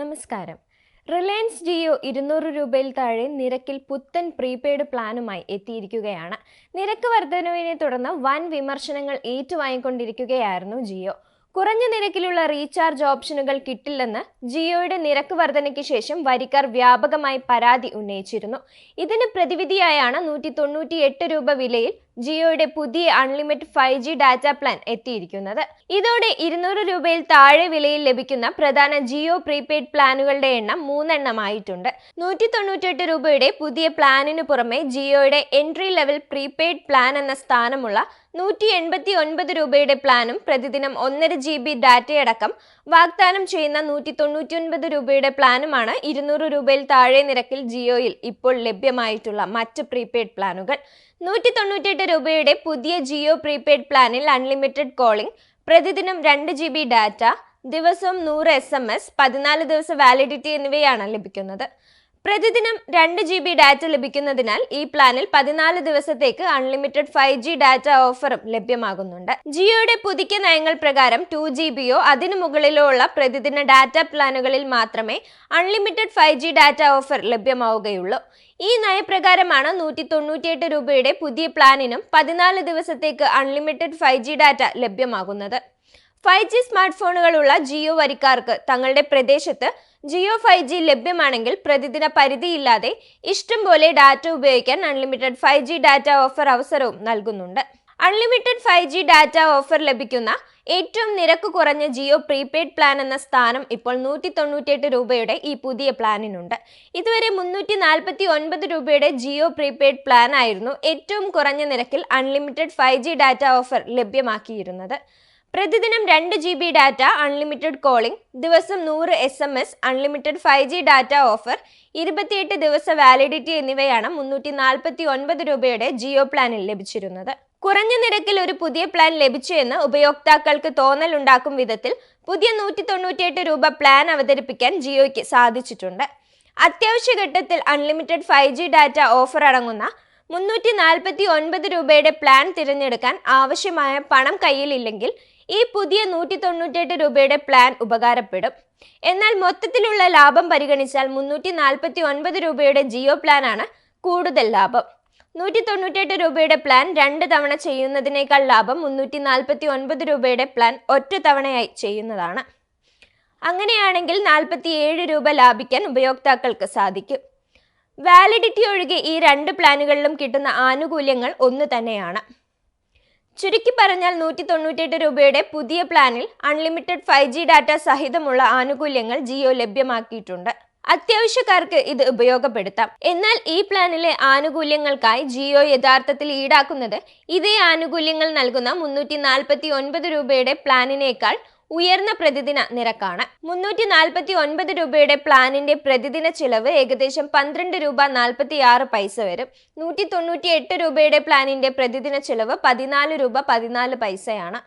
നമസ്കാരം. റിലയൻസ് ജിയോ ഇരുന്നൂറ് രൂപയിൽ താഴെ നിരക്കിൽ പുത്തൻ പ്രീപെയ്ഡ് പ്ലാനുമായി എത്തിയിരിക്കുകയാണ്. നിരക്ക് വർധനവിനെ തുടർന്ന് വൻ വിമർശനങ്ങൾ ഏറ്റുവാങ്ങിക്കൊണ്ടിരിക്കുകയായിരുന്നു ജിയോ. കുറഞ്ഞ നിരക്കിലുള്ള റീചാർജ് ഓപ്ഷനുകൾ കിട്ടില്ലെന്ന് ജിയോയുടെ നിരക്ക് വർധനയ്ക്ക് ശേഷം വരിക്കാർ വ്യാപകമായി പരാതി ഉന്നയിച്ചിരുന്നു. ഇതിന് പ്രതിവിധിയായാണ് നൂറ്റി തൊണ്ണൂറ്റി എട്ട് രൂപ വിലയിൽ ജിയോയുടെ പുതിയ unlimited five G data plan എത്തിയിരിക്കുന്നത്. ഇതോടെ ഇരുന്നൂറ് രൂപയിൽ താഴെ വിലയിൽ ലഭിക്കുന്ന പ്രധാന ജിയോ പ്രീപെയ്ഡ് പ്ലാനുകളുടെ എണ്ണം മൂന്നെണ്ണമായിട്ടുണ്ട്. നൂറ്റി തൊണ്ണൂറ്റെട്ട് രൂപയുടെ പുതിയ പ്ലാനിന് പുറമെ ജിയോയുടെ എൻട്രി ലെവൽ പ്രീപെയ്ഡ് പ്ലാൻ എന്ന സ്ഥാനമുള്ള നൂറ്റി എൺപത്തി ഒൻപത് രൂപയുടെ പ്ലാനും പ്രതിദിനം ഒന്നര ജി ബി ഡാറ്റയടക്കം വാഗ്ദാനം ചെയ്യുന്ന നൂറ്റി തൊണ്ണൂറ്റി ഒൻപത് രൂപയുടെ പ്ലാനുമാണ് ഇരുന്നൂറ് രൂപയിൽ താഴെ നിരക്കിൽ ജിയോയിൽ ഇപ്പോൾ ലഭ്യമായിട്ടുള്ള മറ്റ് പ്രീപെയ്ഡ് പ്ലാനുകൾ. നൂറ്റി തൊണ്ണൂറ്റെട്ട് രൂപയുടെ പുതിയ ജിയോ പ്രീപെയ്ഡ് പ്ലാനിൽ അൺലിമിറ്റഡ് കോളിംഗ് പ്രതിദിനം രണ്ട് ജി ഡാറ്റ ദിവസവും നൂറ് എസ് എം എസ് പതിനാല് ദിവസ വാലിഡിറ്റി എന്നിവയാണ് ലഭിക്കുന്നത്. പ്രതിദിനം രണ്ട് ജി ബി ഡാറ്റ ലഭിക്കുന്നതിനാൽ ഈ പ്ലാനിൽ പതിനാല് ദിവസത്തേക്ക് അൺലിമിറ്റഡ് ഫൈവ് ജി ഡാറ്റ ഓഫറും ലഭ്യമാകുന്നുണ്ട്. ജിയോയുടെ പുതുക്കിയ നയങ്ങൾ പ്രകാരം ടു ജി ബിയോ അതിനു മുകളിലോ ഉള്ള പ്രതിദിന ഡാറ്റ പ്ലാനുകളിൽ മാത്രമേ unlimited five G data offer ലഭ്യമാവുകയുള്ളൂ. ഈ നയപ്രകാരമാണ് നൂറ്റി തൊണ്ണൂറ്റിയെട്ട് രൂപയുടെ പുതിയ പ്ലാനിനും പതിനാല് ദിവസത്തേക്ക് അൺലിമിറ്റഡ് ഫൈവ് ജി ഡാറ്റ ലഭ്യമാകുന്നത്. ഫൈവ് ജി സ്മാർട്ട് ഫോണുകളുള്ള ജിയോ വരിക്കാർക്ക് തങ്ങളുടെ പ്രദേശത്ത് ജിയോ ഫൈവ് ജി ലഭ്യമാണെങ്കിൽ പ്രതിദിന പരിധിയില്ലാതെ ഇഷ്ടം പോലെ ഡാറ്റ ഉപയോഗിക്കാൻ unlimited five G data offer അവസരവും നൽകുന്നുണ്ട്. Unlimited five G data offer ലഭിക്കുന്ന ഏറ്റവും നിരക്ക് കുറഞ്ഞ ജിയോ പ്രീപെയ്ഡ് പ്ലാൻ എന്ന സ്ഥാനം ഇപ്പോൾ നൂറ്റി തൊണ്ണൂറ്റിയെട്ട് രൂപയുടെ ഈ പുതിയ പ്ലാനിനുണ്ട്. ഇതുവരെ മുന്നൂറ്റി നാൽപ്പത്തി ഒൻപത് രൂപയുടെ ജിയോ പ്രീപെയ്ഡ് പ്ലാൻ ആയിരുന്നു ഏറ്റവും കുറഞ്ഞ നിരക്കിൽ അൺലിമിറ്റഡ് ഫൈവ് ഡാറ്റ ഓഫർ ലഭ്യമാക്കിയിരുന്നത്. പ്രതിദിനം രണ്ട് G B data unlimited calling ദിവസം നൂറ് S M S unlimited five G data offer ഇരുപത്തിയെട്ട് ദിവസ വാലിഡിറ്റി എന്നിവയാണ് മുന്നൂറ്റി നാൽപ്പത്തി ഒൻപത് രൂപയുടെ ജിയോ പ്ലാനിൽ ലഭിച്ചിരുന്നത്. കുറഞ്ഞ നിരക്കിൽ ഒരു പുതിയ പ്ലാൻ ലഭിച്ചു എന്ന് ഉപയോക്താക്കൾക്ക് തോന്നലുണ്ടാക്കും വിധത്തിൽ പുതിയ നൂറ്റി തൊണ്ണൂറ്റിയെട്ട് രൂപ പ്ലാൻ അവതരിപ്പിക്കാൻ ജിയോയ്ക്ക് സാധിച്ചിട്ടുണ്ട്. അത്യാവശ്യ ഘട്ടത്തിൽ unlimited five G data offer അടങ്ങുന്ന മുന്നൂറ്റി നാൽപ്പത്തി ഒൻപത് രൂപയുടെ പ്ലാൻ തിരഞ്ഞെടുക്കാൻ ആവശ്യമായ പണം കയ്യിലില്ലെങ്കിൽ ഈ പുതിയ നൂറ്റി തൊണ്ണൂറ്റെട്ട് രൂപയുടെ പ്ലാൻ ഉപകാരപ്പെടും. എന്നാൽ മൊത്തത്തിലുള്ള ലാഭം പരിഗണിച്ചാൽ മുന്നൂറ്റി നാൽപ്പത്തി ഒൻപത് രൂപയുടെ ജിയോ പ്ലാനാണ് കൂടുതൽ ലാഭം. നൂറ്റി തൊണ്ണൂറ്റെട്ട് രൂപയുടെ പ്ലാൻ രണ്ട് തവണ ചെയ്യുന്നതിനേക്കാൾ ലാഭം മുന്നൂറ്റി നാൽപ്പത്തി ഒൻപത് രൂപയുടെ പ്ലാൻ ഒറ്റ തവണയായി ചെയ്യുന്നതാണ്. അങ്ങനെയാണെങ്കിൽ നാൽപ്പത്തി ഏഴ് രൂപ ലാഭിക്കാൻ ഉപയോക്താക്കൾക്ക് സാധിക്കും. വാലിഡിറ്റി ഒഴികെ ഈ രണ്ട് പ്ലാനുകളിലും കിട്ടുന്ന ആനുകൂല്യങ്ങൾ ഒന്ന് തന്നെയാണ്. ചുരുക്കി പറഞ്ഞാൽ നൂറ്റി തൊണ്ണൂറ്റിയെട്ട് രൂപയുടെ പുതിയ പ്ലാനിൽ അൺലിമിറ്റഡ് ഫൈവ് ജി ഡാറ്റ സഹിതമുള്ള ആനുകൂല്യങ്ങൾ ജിയോ ലഭ്യമാക്കിയിട്ടുണ്ട്. അത്യാവശ്യക്കാർക്ക് ഇത് ഉപയോഗപ്പെടുത്താം. എന്നാൽ ഈ പ്ലാനിലെ ആനുകൂല്യങ്ങൾക്കായി ജിയോ യഥാർത്ഥത്തിൽ ഈടാക്കുന്നത് ഇതേ ആനുകൂല്യങ്ങൾ നൽകുന്ന മുന്നൂറ്റി രൂപയുടെ പ്ലാനിനേക്കാൾ ഉയർന്ന പ്രതിദിന നിരക്കാണ്. മുന്നൂറ്റി നാൽപ്പത്തി ഒൻപത് രൂപയുടെ പ്ലാനിന്റെ പ്രതിദിന ചിലവ് ഏകദേശം പന്ത്രണ്ട് രൂപ നാൽപ്പത്തി ആറ് പൈസ വരും. നൂറ്റി തൊണ്ണൂറ്റി എട്ട് രൂപയുടെ പ്ലാനിന്റെ പ്രതിദിന ചിലവ് പതിനാല് രൂപ പതിനാല് പൈസയാണ്.